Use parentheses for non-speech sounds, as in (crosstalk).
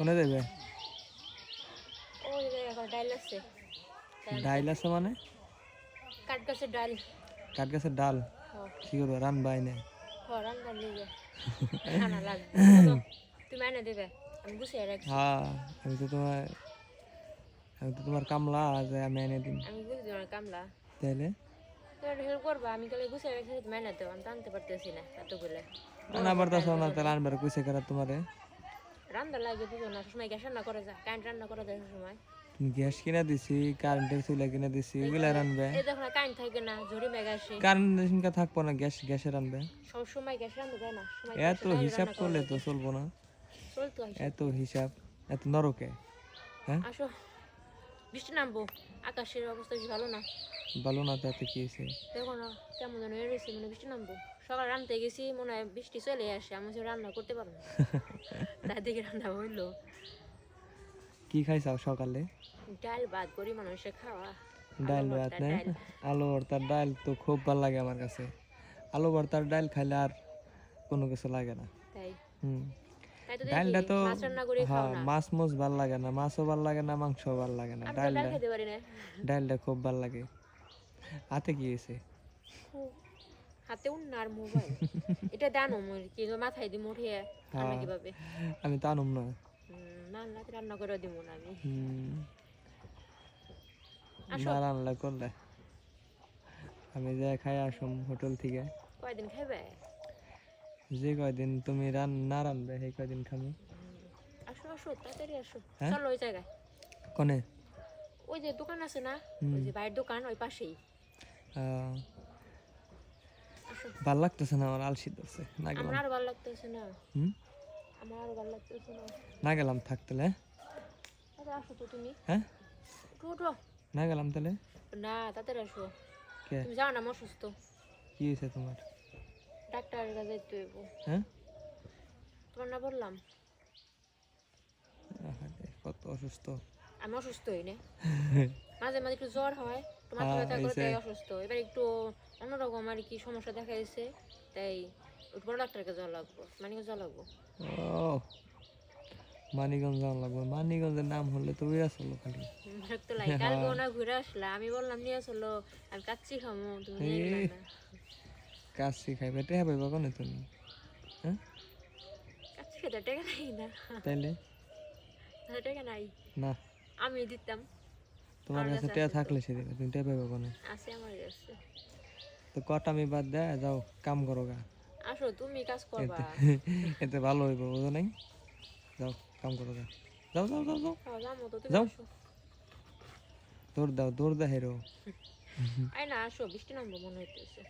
কোনে দেবে? আছে। ডাইল আছে মানে? কাঠ গাছের ডাল। কাঠ গাছের ডাল? ও কি করব? রান বাই গুছিয়ে রাখছি। হ্যাঁ আমি তো তোমার আমি তো তোমার কামলা যে আমি এনে দিন আমি বুঝি তোমার কামলা। তাইলে? তোমার হেল্প করবা আমি কালে গুছিয়ে রাখছি তুমি এনে দেবো আমি টানতে পারতেছি না এতগুলো। না পারতাছ না তাহলে আনবার কইছে করা তোমারে। রান্না লাগে দুজন না সময় গ্যাস রান্না করে যায় কারেন্ট রান্না করা যায় সময় গ্যাস কিনা দিছি কারেন্টের চুলা কিনা দিছি ওগুলা রানবে। এই দেখো না কারেন্ট থাকে না আসে। কারেন্ট থাকব না গ্যাস গ্যাসে রানবে। সব সময় গ্যাস রান্না যায় না এত হিসাব করলে তো চলবো না। চলতো এত হিসাব এত নরকে হ্যাঁ? আসো। বৃষ্টি নামবো? আকাশের অবস্থা বেশি ভালো না। ভালো না তাতে কি হয়েছে? দেখো না কেমন যেন এড়েছি মানে বৃষ্টি নামবো। সকাল রান্নতে গেছি মনে হয় বৃষ্টি চলে আসে আমি সে রান্না করতে পারব না। (laughs) তার দিকে রান্না হইল। কি খাইছাও সকালে? ডাল ভাত গরিব মানুষের খাওয়া। ডাল ভাত না। আলু ভর্তার ডাল তো খুব ভালো লাগে আমার কাছে। আলু ভর্তার ডাল খাইলে আর কোনো কিছু লাগে না। তাই। হুম। ডালটা তো মাছ হ্যাঁ মাছ মুছ ভালো লাগে না মাছও ভালো লাগে না মাংসও ভালো লাগে না। ডালটা ডালটা খুব ভালো লাগে। হাতে কি হয়েছে? হাতে উন্নার মোবাইল। এটা দানো কি মাথায় দি মুঠিয়ে রান্না হ্যাঁ। কীভাবে? আমি তো আনুম না। না না রান্না করে দিব না আমি। হুম, না রান্না করলে। আমি যাই খাই আসুম হোটেল থেকে। কয়দিন খাইবে? যে কয়দিন তুমি রান না রানবে সেই কয়দিন খামু? আসো আসো তাড়াতাড়ি আসো। হ্যাঁ? চলো ওই জায়গায়। কনে? ওই যে দোকান আছে না? ওই যে বাইরের দোকান ওই পাশেই। ভালো লাগতেছে না আমার আলসি ধরছে? না গেলাম। আর ভালো লাগতেছে না। হুম? আমার আর ভালো লাগতেছে না। না গেলাম থাকতেলে তাড়াতাড়ি আসো তো তুমি। হ্যাঁ? উঠো। না গেলাম তাহলে? না তাড়াতাড়ি আসো। কে? তুমি যাও না আমি অসুস্থ। কি হয়েছে তোমার? ডাক্তারের কাছে হইব। হ্যাঁ? তোমার না বললাম? কত অসুস্থ। আমি অসুস্থ হই না। (laughs) মাঝে মাঝে একটু জ্বর হয় তোমার হ্যাঁ, ব্যথা করে তাই অসুস্থ। এবার একটু অন্যরকম আর কি সমস্যা দেখা দিয়েছে তাই বড় ডাক্তারকে যাওয়া লাগবো মানে যাওয়া লাগবো। মানিগঞ্জ যাওয়া লাগবে। মানিগঞ্জের নাম হলে তো ওই আসলো খালি। কালকে ওনা ঘুরে আসলা আমি বললাম নিয়ে আসলো আমি কাচ্চি খামো তুমি। কাজ শিখাইবে টেহা পাইবা কনে তুমি? হ্যাঁ? তাইলে? নাই। না। আমি দিতাম। তোমার কাছে তো। থাকলে সেদিন তুমি টেহা পাইবা কনে? আছে আমার কাছে। তো কটা আমি বাদ দেয় যাও কাম করো গা। আসো তুমি কাজ করবা। (laughs) এতে ভালো হইব বুঝো নাই? যাও কাম করো গা। যাও যাও যাও যাও। তুমি যাও। দৌড় দাও দৌড় দা হেরো। আই না আসো বৃষ্টি নামবো মনে হইতেছে।